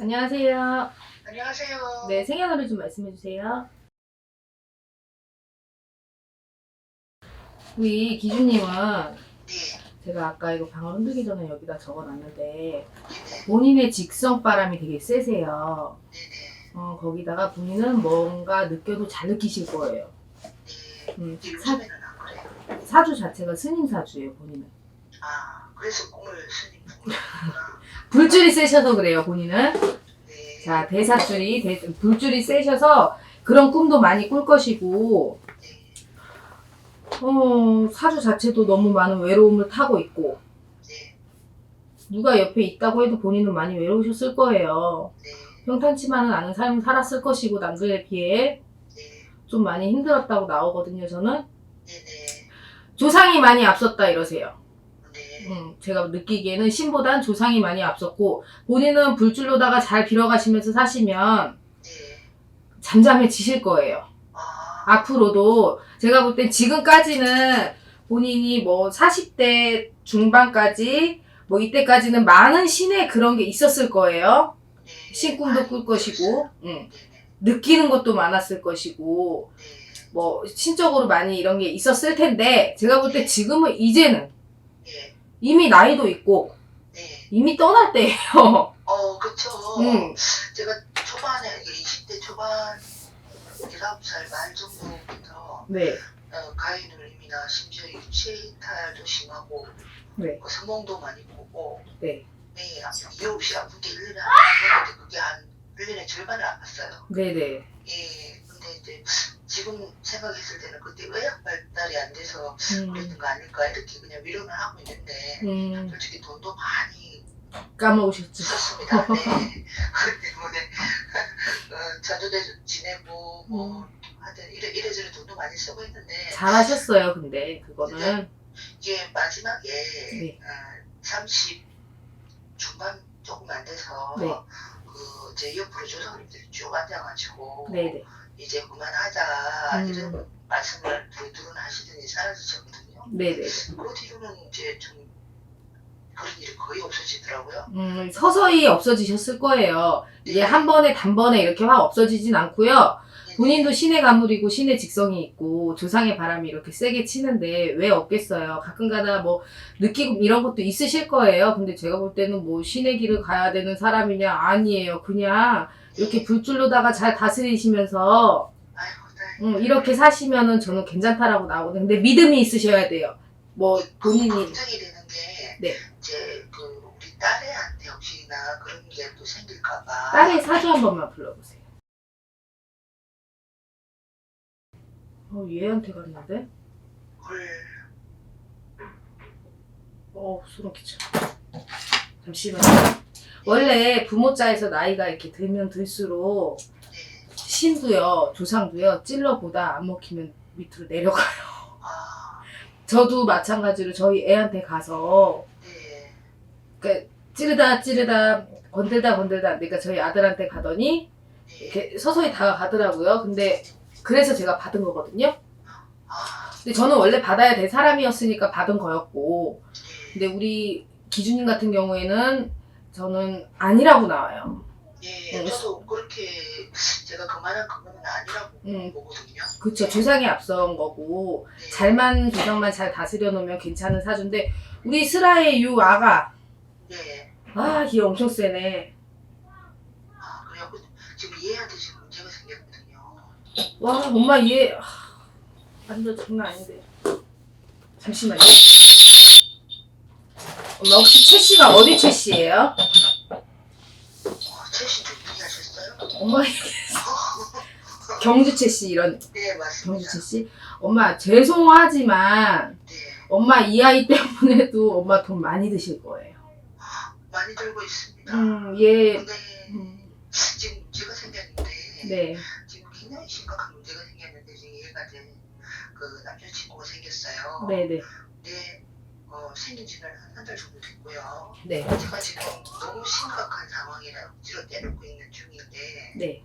안녕하세요. 안녕하세요. 네, 생년월일 좀 말씀해 주세요. 우리 기준님은 네, 제가 아까 이거 방을 흔들기 전에 여기다 적어놨는데 본인의 직성 바람이 되게 세세요. 어, 거기다가 본인은 뭔가 느껴도 잘 느끼실 거예요. 네. 음, 사, 요즘에는 안 그래요. 사주 자체가 스님 사주예요, 본인은. 아, 그래서 꿈을 스님 꾸구나. 불줄이 세셔서 그래요, 본인은. 네. 자, 대사줄이, 대- 불줄이 세셔서 그런 꿈도 많이 꿀 것이고, 네. 어, 사주 자체도 너무 많은 외로움을 타고 있고, 네. 누가 옆에 있다고 해도 본인은 많이 외로우셨을 거예요. 네. 평탄치만은 않은 삶을 살았을 것이고, 남들에 비해 네. 좀 많이 힘들었다고 나오거든요, 저는. 조상이 많이 앞섰다 이러세요. 네. 음, 제가 느끼기에는 신보단 조상이 많이 앞섰고, 본인은 불줄로다가 잘 빌어가시면서 사시면 네. 잠잠해지실 거예요. 아, 앞으로도 제가 볼 땐 지금까지는 본인이 뭐 40대 중반까지 뭐 이때까지는 많은 신의 그런 게 있었을 거예요. 네. 신꿈도 꿀 것이고, 응. 네네. 느끼는 것도 많았을 것이고, 네. 뭐 신적으로 많이 이런 게 있었을 텐데 제가 볼 때 지금은 이제는 네. 이미 나이도 있고 네. 이미 떠날 때예요. 어, 그쵸. 음, 제가 초반에, 이게 20대 초반 19살 말 정도부터 네, 어, 가해놀림이나 심지어 유체이탈도 심하고 네, 그 성공도 많이 보고 네, 네, 이유 없이 아픈 게 1년에 한 번인데 그게 한 1년의 절반을 아팠어요. 네, 네, 예, 근데 이제 지금 생각했을 때는 그때 의학 발달이 안 돼서 음, 그랬던 거 아닐까 이렇게 그냥 위로는 하고 있는데 음, 솔직히 돈도 많이 까먹으셨죠. 썼습니다. 네. 그 때문에 어, 자주도 지내고 뭐 하여튼 이래, 이래저래 돈도 많이 쓰고 있는데 잘하셨어요, 근데 그거는 이게 마지막에 네. 어, 30 중반 조금 안 돼서 네. 그 제 옆으로 조상님들이 쭉 앉아가지고 네, 네, 이제 그만하자 음. 이런 말씀을 두두분 하시더니 사라지셨거든요. 네, 네. 그 뒤로는 이제 좀 그런 일이 거의 없어지더라고요. 음, 서서히 없어지셨을 거예요. 이게 한 번에 단번에 이렇게 확 없어지진 않고요. 본인도 신의 가물이고 신의 직성이 있고 조상의 바람이 이렇게 세게 치는데 왜 없겠어요. 가끔가다 뭐 느끼고 이런 것도 있으실 거예요. 근데 제가 볼 때는 뭐 신의 길을 가야 되는 사람이냐 아니에요. 그냥 이렇게 불줄로다가 잘 다스리시면서. 음, 이렇게 사시면은 저는 괜찮다라고 나오거든요. 근데 믿음이 있으셔야 돼요. 뭐 본인이 걱정이 되는 게 네. 이제 그 우리 딸애한테 혹시나 그런 게 또 생길까봐 딸의 사주 한 번만 불러보세요. 어 얘한테 갔는데? 헐 어, 소름 끼쳐. 잠시만요. 원래 부모자에서 나이가 이렇게 들면 들수록 네. 신도요, 조상도요, 찔러보다 안 먹히면 밑으로 내려가요. 아, 저도 마찬가지로 저희 애한테 가서 네. 그 찌르다 찌르다 건들다 건들다 그러니까 저희 아들한테 가더니 네. 이렇게 서서히 다가가더라고요. 근데 그래서 제가 받은 거거든요. 아, 근데 저는 원래 받아야 될 사람이었으니까 받은 거였고 네. 근데 우리 기준님 같은 경우에는 저는 아니라고 나와요. 예, 음. 저도 그렇게 제가 그만한 그거는 아니라고 음, 보거든요. 그쵸. 조상이 앞선 거고, 네. 잘만 조상만 잘 다스려 놓으면 괜찮은 사주인데, 우리 슬아의 유 아가, 네. 아, 기 엄청 세네. 아, 그래요. 그- 지금 얘한테 지금. 와, 엄마 얘, 아, 완전 장난 아닌데. 잠시만요. 엄마 혹시 최 씨가 어디 최 씨예요? 어, 최신 준비 하셨어요? 엄마 경주 최 씨, 이런, 네, 경주 맞습니다. 최 씨? 엄마, 죄송하지만, 네. 엄마 이 아이 때문에도 엄마 돈 많이 드실 거예요. 많이 들고 있습니다. 음, 얘, 근데 음, 지금 문제가 생겼는데 네, 심각한 문제가 생겼는데 지금 얘가 이제 그 남자친구가 생겼어요. 네네, 근데 어, 생긴 지는 한한달 정도 됐고요. 네, 제가 지금 너무 심각한 상황이라 억지로 때놓고 있는 중인데 네,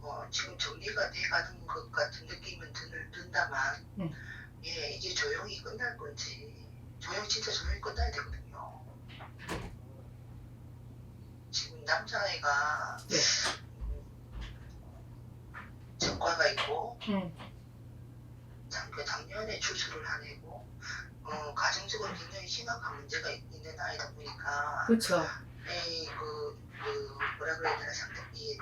어, 지금 정리가 돼가는 것 같은 느낌은 드, 든다만 음. 예, 이게 조용히 끝날 건지 조용 진짜 조용히 끝나야 되거든요. 지금 남자애가 네. 전과가 있고 응. 작- 그 작년에 출소를 하내고 어, 가정적으로 굉장히 심각한 문제가 있- 있는 아이다 보니까 그렇죠. 이 그, 그 뭐라 그래야 되나 이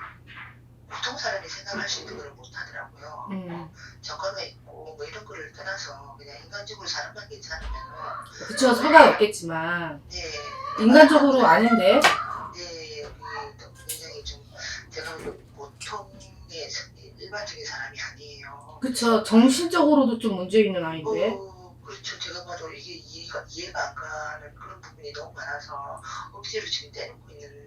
보통 사람이 생각할 수 있는 걸 못하더라고요. 음. 전과가 있고 뭐 이런 거를 떠나서 그냥 인간적으로 사람만 괜찮으면은 그쵸 상관 없겠지만 네 인간적으로 아닌데. 네, 여기 또 굉장히 좀 제가 보통의 사- 일반적인 사람이 아니에요. 그쵸 정신적으로도 좀 문제 있는 아이인데. 어, 그렇죠. 제가 봐도 이게 이해가, 이해가 안 가는 그런 부분이 너무 많아서 억지로 지금 때리고 있는.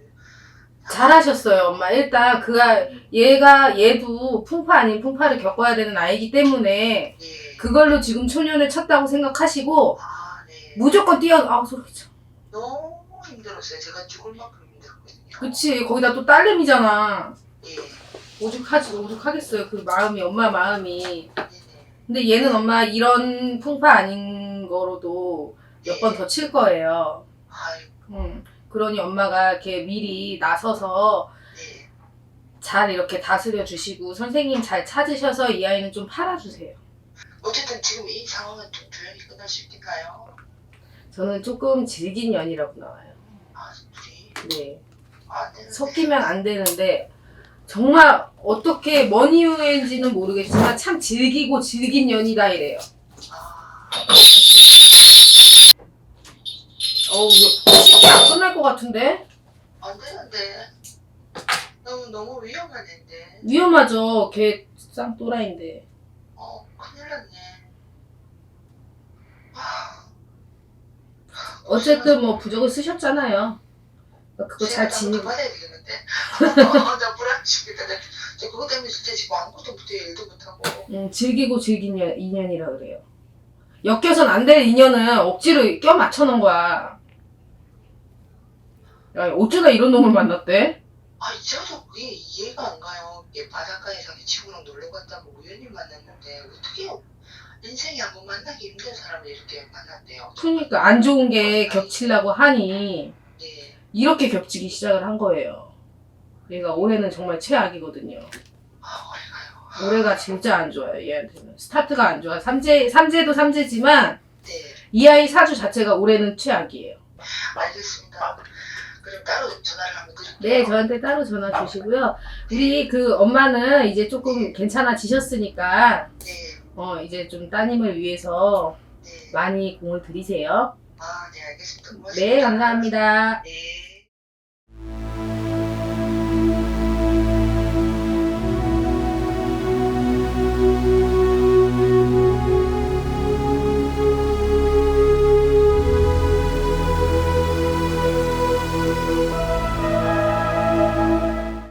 잘하셨어요, 엄마. 일단 그가 얘가 얘도 풍파 아닌 풍파를 겪어야 되는 아이기 때문에 네. 그걸로 지금 초년을 쳤다고 생각하시고 아, 네. 무조건 뛰어. 아 소리 쳐. 너무 힘들었어요. 제가 죽을 만큼 힘들었거든요. 그치 거기다 또 딸내미잖아. 예. 오죽하지 오죽하겠어요. 그 마음이 엄마 마음이. 근데 얘는 엄마 이런 풍파 아닌 거로도 몇 번 더 칠 거예요. 아이고, 음. 그러니 엄마가 이렇게 미리 나서서 네. 잘 이렇게 다스려 주시고 선생님 잘 찾으셔서 이 아이는 좀 팔아주세요. 어쨌든 지금 이 상황은 좀 조용히 끝날 수 있겠나요? 저는 조금 질긴 년이라고 나와요. 아, 둘이. 네. 아, 안 되는데. 섞이면 안 되는데 정말 어떻게 뭔 이유인지는 모르겠지만 참 질기고 질긴 년이다 이래요. 아, 어우 이거 쉽게 안 끝날 것 같은데? 안 되는데. 너무, 너무 위험한 앤데. 위험하죠. 걔 쌍또라인데. 어, 큰일 났네. 아, 어쨌든 뭐 부적을 쓰셨잖아요. 그거 잘 지니고. 받아야 되겠는데. 아, 나 불안 죽겠다. 나, 저 그것 때문에 진짜 지금 아무것도 못해 일도 못하고. 음, 즐기고 즐긴 년, 인연이라 그래요. 엮여선 안 될 인연은 억지로 껴 맞춰 놓은 거야. 야, 어쩌다 이런 놈을 만났대? 아, 저도 그게 이해가 안 가요. 이게 바닷가에 자기 친구랑 놀러 갔다고 우연히 만났는데 어떻게 인생에 한번 만나기 힘든 사람을 이렇게 만났대요. 그러니까 안 좋은 게 겹치려고 하니 네. 이렇게 겹치기 시작을 한 거예요. 얘가 올해는 정말 최악이거든요. 올해가 진짜 안 좋아요, 얘한테는. 스타트가 안 좋아. 삼재, 삼재도 삼재지만 네, 이 아이 사주 자체가 올해는 최악이에요. 알겠습니다. 그럼 따로 전화를 한번 드릴게요. 네, 저한테 따로 전화 주시고요. 우리 그 엄마는 이제 조금 괜찮아지셨으니까, 네, 어, 이제 좀 따님을 위해서 네. 많이 공을 들이세요. 아, 네, 알겠습니다. 고맙습니다. 네, 감사합니다. 네.